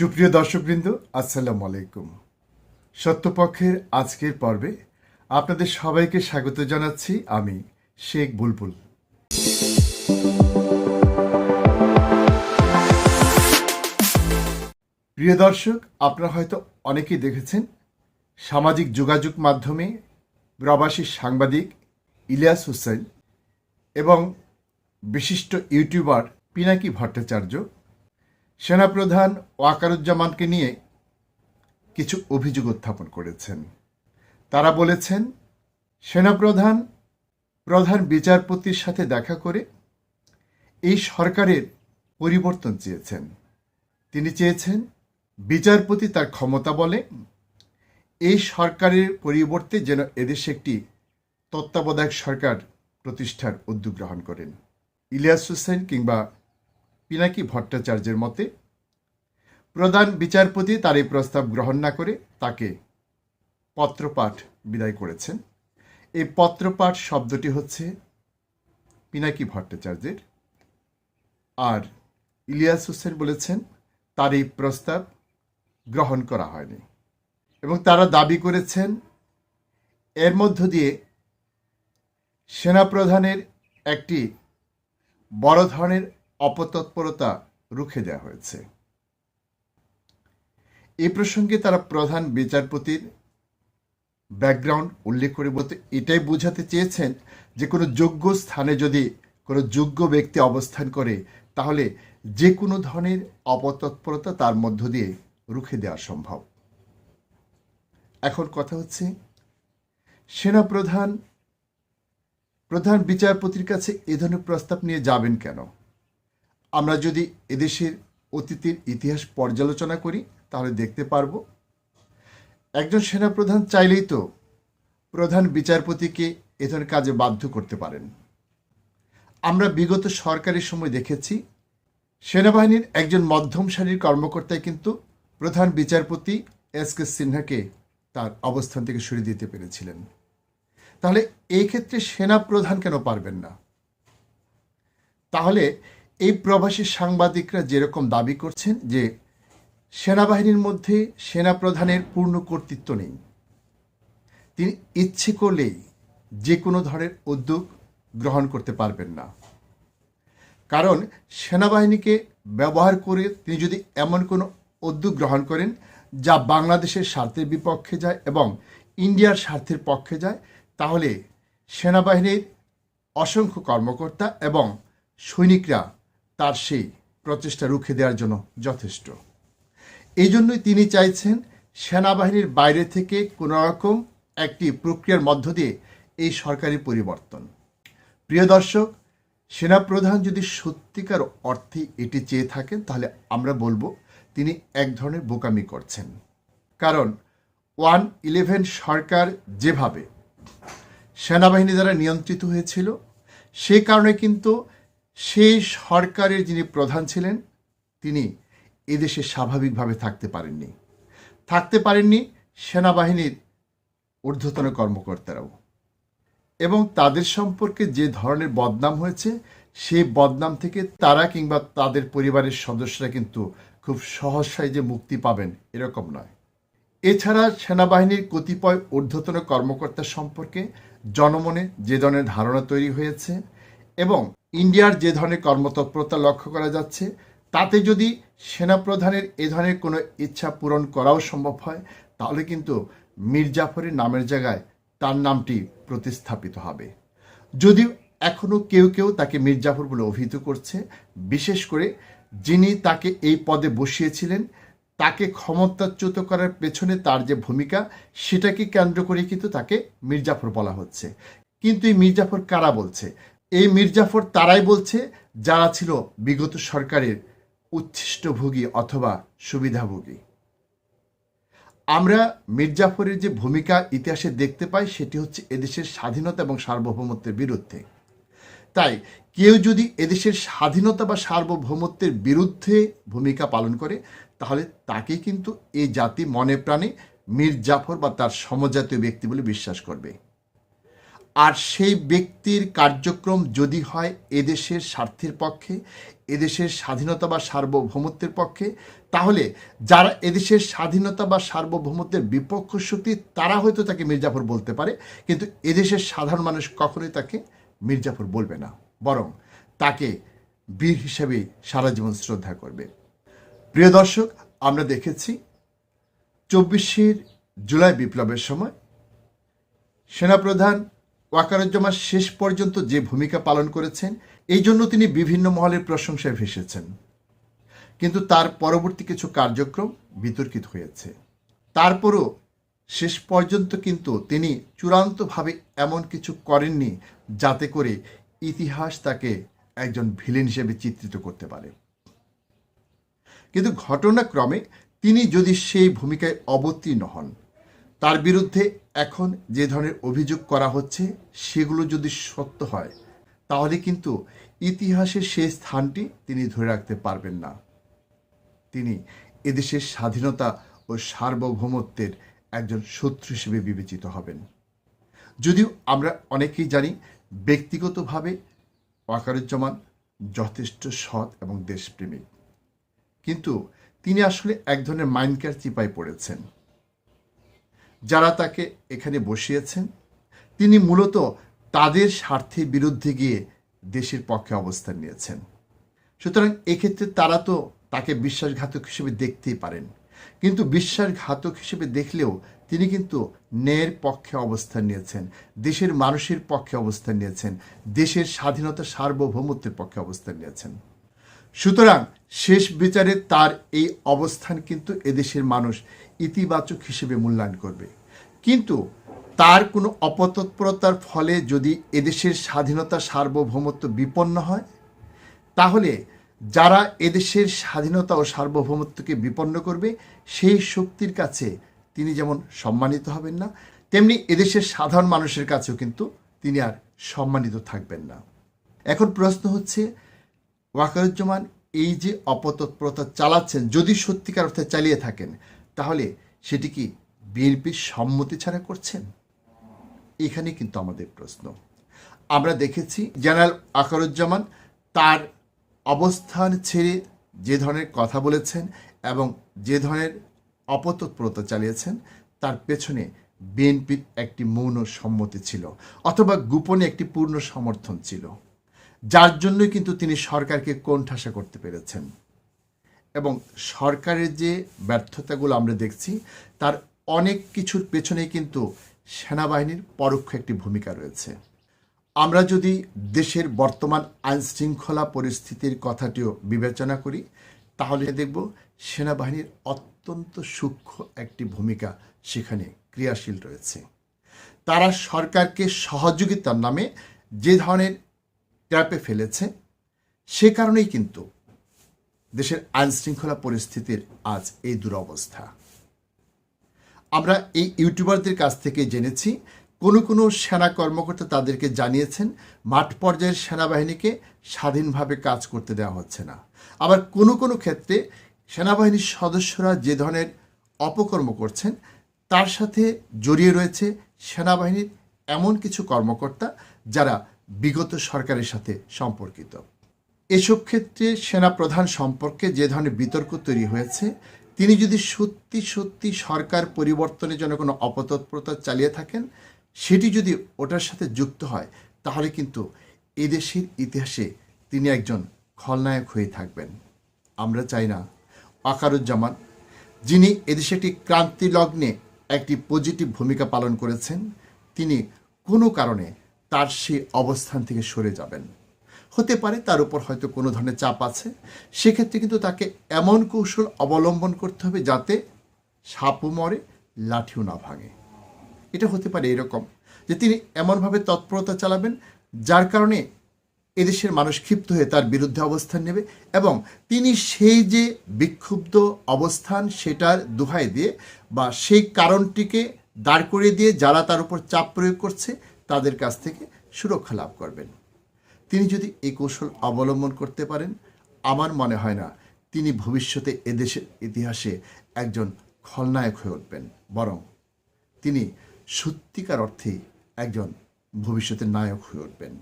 সুপ্রিয় দর্শকবৃন্দ, আসসালামু আলাইকুম। সত্যপক্ষের আজকের পর্বে আপনাদের সবাইকে স্বাগত জানাচ্ছি আমি শেখ বুলবুল। প্রিয় দর্শক, আপনারা হয়তো অনেকেই দেখেছেন সামাজিক যোগাযোগ মাধ্যমে প্রবাসী সাংবাদিক ইলিয়াস হোসেন এবং বিশিষ্ট ইউটিউবার পিনাকি ভট্টাচার্য সেনাপ্রধান ওয়াকারুজ্জামানকে নিয়ে কিছু অভিযোগ উত্থাপন করেছেন। তারা বলেছেন, সেনাপ্রধান, প্রধান বিচারপতির সাথে দেখা করে এই সরকারের পরিবর্তন চেয়েছেন। তিনি চেয়েছেন, বিচারপতি তার ক্ষমতা বলে এই সরকারের পরিবর্তে যেন এদেশে একটি তত্ত্বাবধায়ক সরকার প্রতিষ্ঠার উদ্যোগ গ্রহণ করেন। ইলিয়াস হোসেন কিংবা পিনাকি ভট্টাচার্যের মতে? প্রধান বিচারপতি তার এই প্রস্তাব গ্রহণ না করে তাকে পত্রপাঠ বিদায় করেছেন। এই পত্রপাঠ শব্দটি হচ্ছে পিনাকি ভট্টাচার্যের। আর ইলিয়াস হোসেন বলেছেন, তার এই প্রস্তাব গ্রহণ করা হয়নি। এবং তারা দাবি করেছেন, এর মধ্য দিয়ে সেনাপ্রধানের একটি বড় ধরনের অপতৎপরতা রুখে দেওয়া হয়েছে। এ প্রসঙ্গে তারা প্রধান বিচারপতির ব্যাকগ্রাউন্ড উল্লেখ করে বলতে এটাই বোঝাতে চেয়েছেন যে কোনো যোগ্য স্থানে যদি কোনো যোগ্য ব্যক্তি অবস্থান করে, তাহলে যে কোনো ধরনের অপতৎপরতা তার মধ্য দিয়ে রুখে দেওয়া সম্ভব। এখন কথা হচ্ছে সেনাপ্রধান প্রধান বিচারপতির কাছে এ ধরনের প্রস্তাব নিয়ে যাবেন কেন? আমরা যদি এদেশের অতীতের ইতিহাস পর্যালোচনা করি, তাহলে দেখতে পারব, একজন সেনাপ্রধান চাইলেই তো প্রধান বিচারপতিকে এ ধরনের কাজে বাধ্য করতে পারেন। আমরা বিগত সরকারের সময় দেখেছি, সেনাবাহিনীর একজন মধ্যম সারির কর্মকর্তায় কিন্তু প্রধান বিচারপতি এস কে সিনহাকে তার অবস্থান থেকে সরিয়ে দিতে পেরেছিলেন। তাহলে এই ক্ষেত্রে সেনা প্রধান কেন পারবেন না? তাহলে এই প্রবাসী সাংবাদিকরা যেরকম দাবি করছেন যে সেনাবাহিনীর মধ্যে সেনা প্রধানের পূর্ণ কর্তৃত্ব নেই, তিনি ইচ্ছে করলেই যে কোনো ধরনের উদ্যোগ গ্রহণ করতে পারবেন না। কারণ সেনাবাহিনীকে ব্যবহার করে তিনি যদি এমন কোনো উদ্যোগ গ্রহণ করেন যা বাংলাদেশের স্বার্থের বিপক্ষে যায় এবং ইন্ডিয়ার স্বার্থের পক্ষে যায়, তাহলে সেনাবাহিনীর অসংখ্য কর্মকর্তা এবং সৈনিকরা তার সেই প্রচেষ্টা রুখে দেওয়ার জন্য যথেষ্ট। এই জন্যই তিনি চাইছেন সেনাবাহিনীর বাইরে থেকে কোনো রকম একটি প্রক্রিয়ার মধ্য দিয়ে এই সরকারি পরিবর্তন। প্রিয় দর্শক, সেনাপ্রধান যদি সত্যিকার অর্থে এটি চেয়ে থাকেন, তাহলে আমরা বলব তিনি এক ধরনের বোকামি করছেন। কারণ ওয়ান ইলেভেন সরকার যেভাবে সেনাবাহিনী দ্বারা নিয়ন্ত্রিত হয়েছিল, সে কারণে কিন্তু সেই সরকারের যিনি প্রধান ছিলেন, তিনি এদেশে স্বাভাবিকভাবে থাকতে পারেননি। থাকতে পারেননি সেনাবাহিনীর ঊর্ধ্বতন কর্মকর্তারাও। এবং তাদের সম্পর্কে যে ধরনের বদনাম হয়েছে, সেই বদনাম থেকে তারা কিংবা তাদের পরিবারের সদস্যরা কিন্তু খুব সহসায় যে মুক্তি পাবেন এরকম নয়। এছাড়া সেনাবাহিনীর কতিপয় ঊর্ধ্বতন কর্মকর্তা সম্পর্কে জনমনে যে ধরনের ধারণা তৈরি হয়েছে এবং ইন্ডিয়ার যে ধরনের কর্মতৎপরতা লক্ষ্য করা যাচ্ছে, তাতে যদি সেনাপ্রধানের এ ধরনের কোনো ইচ্ছা পূরণ করাও সম্ভব হয়, তাহলে কিন্তু মীর জাফরের নামের জায়গায় তার নামটি প্রতিস্থাপিত হবে। যদিও এখনও কেউ কেউ তাকে মীর জাফর বলে অভিহিত করছে, বিশেষ করে যিনি তাকে এই পদে বসিয়েছিলেন, তাকে ক্ষমতাচ্যুত করার পেছনে তার যে ভূমিকা, সেটাকে কেন্দ্র করে কিন্তু তাকে মির্জাফর বলা হচ্ছে। কিন্তু এই মির্জাফর কারা বলছে? এই মির্জাফর তারাই বলছে যারা ছিল বিগত সরকারের উচ্ছিষ্টভোগী অথবা সুবিধাভোগী। আমরা মির্জাফরের যে ভূমিকা ইতিহাসে দেখতে পাই সেটি হচ্ছে এদেশের স্বাধীনতা এবং সার্বভৌমত্বের বিরুদ্ধে। তাই কেউ যদি এদেশের স্বাধীনতা বা সার্বভৌমত্বের বিরুদ্ধে ভূমিকা পালন করে, তাহলে তাকে কিন্তু এই জাতি মনে প্রাণে মীর জাফর বা তার সমজাতীয় ব্যক্তি বলে বিশ্বাস করবে। আর সেই ব্যক্তির কার্যক্রম যদি হয় এদেশের স্বার্থের পক্ষে, এদেশের স্বাধীনতা বা সার্বভৌমত্বের পক্ষে, তাহলে যারা এদেশের স্বাধীনতা বা সার্বভৌমত্বের বিপক্ষ শক্তি, তারা হয়তো তাকে মির্জাফর বলতে পারে, কিন্তু এদেশের সাধারণ মানুষ কখনোই তাকে মির্জাফর বলবে না। বরং তাকে বীর হিসেবে সারা জীবন শ্রদ্ধা করবে। প্রিয় দর্শক, আমরা দেখেছি চব্বিশের জুলাই বিপ্লবের সময় সেনাপ্রধান ওয়াকারুজ্জামান শেষ পর্যন্ত যে ভূমিকা পালন করেছেন, এই জন্য তিনি বিভিন্ন মহলের প্রশংসায় ভেসেছেন। কিন্তু তার পরবর্তী কিছু কার্যক্রম বিতর্কিত হয়েছে। তারপরও শেষ পর্যন্ত কিন্তু তিনি চূড়ান্তভাবে এমন কিছু করেননি যাতে করে ইতিহাস তাকে একজন ভিলেন হিসেবে চিত্রিত করতে পারে। কিন্তু ঘটনাক্রমে তিনি যদি সেই ভূমিকায় অবতীর্ণ হন তার বিরুদ্ধে এখন যে ধরনের অভিযোগ করা হচ্ছে, সেগুলো যদি সত্য হয়, তাহলে কিন্তু ইতিহাসের সেই স্থানটি তিনি ধরে রাখতে পারবেন না। তিনি এদেশের স্বাধীনতা ও সার্বভৌমত্বের একজন শত্রু হিসেবে বিবেচিত হবেন। যদিও আমরা অনেকেই জানি, ব্যক্তিগতভাবে ওয়াকারুজ্জামান যথেষ্ট সৎ এবং দেশপ্রেমিক। কিন্তু তিনি আসলে এক ধরনের মাইন্ডকেয়ার চিপায় পড়েছেন। যারা তাকে এখানে বসিয়েছেন, তিনি মূলত তাদের স্বার্থের বিরুদ্ধে গিয়ে দেশের পক্ষে অবস্থান নিয়েছেন। সুতরাং এক্ষেত্রে তারা তো তাকে বিশ্বাসঘাতক হিসেবে দেখতেই পারেন। কিন্তু বিশ্বাসঘাতক হিসেবে দেখলেও তিনি কিন্তু ন্যায়ের পক্ষে অবস্থান নিয়েছেন, দেশের মানুষের পক্ষে অবস্থান নিয়েছেন, দেশের স্বাধীনতা সার্বভৌমত্বের পক্ষে অবস্থান নিয়েছেন। সুতরাং শেষ বিচারে তার এই অবস্থান কিন্তু এদেশের মানুষ ইতিবাচক হিসেবে মূল্যায়ন করবে। কিন্তু তার কোনো অপতৎপরতার ফলে যদি এদেশের স্বাধীনতা সার্বভৌমত্ব বিপন্ন হয়, তাহলে যারা এদেশের স্বাধীনতা ও সার্বভৌমত্বকে বিপন্ন করবে, সেই শক্তির কাছে তিনি যেমন সম্মানিত হবেন না, তেমনি এদেশের সাধারণ মানুষের কাছেও কিন্তু তিনি আর সম্মানিত থাকবেন না। এখন প্রশ্ন হচ্ছে ওয়াকারুজ্জামান, এই যে অপতৎপরতা চালাচ্ছেন, যদি সত্যিকার অর্থে চালিয়ে থাকেন, তাহলে সেটি কি বিএনপির সম্মতি ছাড়া করছেন? এখানে কিন্তু আমাদের প্রশ্ন। আমরা দেখেছি জেনারেল আকারুজ্জামান তার অবস্থান ছেড়ে যে ধরনের কথা বলেছেন এবং যে ধরনের অপতৎপরতা চালিয়েছেন, তার পেছনে বিএনপির একটি মৌন সম্মতি ছিল অথবা গোপনে একটি পূর্ণ সমর্থন ছিল। যার জন্যই কিন্তু তিনি সরকারকে কোণঠাসা করতে পেরেছেন। এবং সরকারের যে ব্যর্থতাগুলো আমরা দেখছি, তার অনেক কিছুর পেছনেই কিন্তু সেনাবাহিনীর পরোক্ষ একটি ভূমিকা রয়েছে। আমরা যদি দেশের বর্তমান আইনশৃঙ্খলা পরিস্থিতির কথাটিও বিবেচনা করি, তাহলে দেখব সেনাবাহিনীর অত্যন্ত সূক্ষ্ম একটি ভূমিকা সেখানে ক্রিয়াশীল রয়েছে। তারা সরকারকে সহযোগিতার নামে যে ধরনের ট্র্যাপে ফেলেছে, সে কারণেই কিন্তু দেশের আইন শৃঙ্খলা পরিস্থিতির আজ এই দুরবস্থা। আমরা এই ইউটিউবারদের কাছ থেকে জেনেছি, কোনো কোনো সেনা কর্মকর্তা তাদেরকে জানিয়েছেন, মাঠ পর্যায়ের সেনাবাহিনীকে স্বাধীনভাবে কাজ করতে দেওয়া হচ্ছে না। আবার কোনো কোনো ক্ষেত্রে সেনাবাহিনীর সদস্যরা যে ধরনের অপকর্ম করছেন, তার সাথে জড়িয়ে রয়েছে সেনাবাহিনীর এমন কিছু কর্মকর্তা যারা বিগত সরকারের সাথে সম্পর্কিত। এসব ক্ষেত্রে সেনা প্রধান সম্পর্কে যে ধরনের বিতর্ক তৈরি হয়েছে, তিনি যদি সত্যি সত্যি সরকার পরিবর্তনের জন্য কোনো অপতৎপরতা চালিয়ে থাকেন, সেটি যদি ওটার সাথে যুক্ত হয়, তাহলে কিন্তু এদেশের ইতিহাসে তিনি একজন খলনায়ক হয়ে থাকবেন। আমরা চাই না, আকারুজ্জামান, যিনি এদেশে একটি ক্রান্তি লগ্নে একটি পজিটিভ ভূমিকা পালন করেছেন, তিনি কোনো কারণে তার সেই অবস্থান থেকে সরে যাবেন। হতে পারে তার উপর হয়তো কোনো ধরনের চাপ আছে। সেক্ষেত্রে কিন্তু তাকে এমন কৌশল অবলম্বন করতে হবে যাতে সাপও মরে, লাঠিও না ভাঙে। এটা হতে পারে এরকম যে তিনি এমনভাবে তৎপরতা চালাবেন, যার কারণে এদেশের মানুষ ক্ষিপ্ত হয়ে তার বিরুদ্ধে অবস্থান নেবে এবং তিনি সেই যে বিক্ষুব্ধ অবস্থান সেটার দোহাই দিয়ে বা সেই কারণটিকে দাঁড় করিয়ে দিয়ে যারা তার উপর চাপ প্রয়োগ করছে তাদের কাছ থেকে সুরক্ষা লাভ করবেন। তিনি যদি এই কৌশল অবলম্বন করতে পারেন, আমার মনে হয় না তিনি ভবিষ্যতে এদেশের ইতিহাসে একজন খলনায়ক হয়ে উঠবেন, বরং তিনি সত্যিকার অর্থে একজন ভবিষ্যতের নায়ক হয়ে উঠবেন।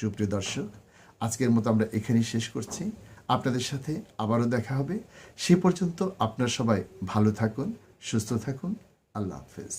সুপ্রিয় দর্শক, আজকের মতো আমরা এখানেই শেষ করছি। আপনাদের সাথে আবারও দেখা হবে। সে পর্যন্ত আপনারা সবাই ভালো থাকুন, সুস্থ থাকুন। আল্লাহ হাফেজ।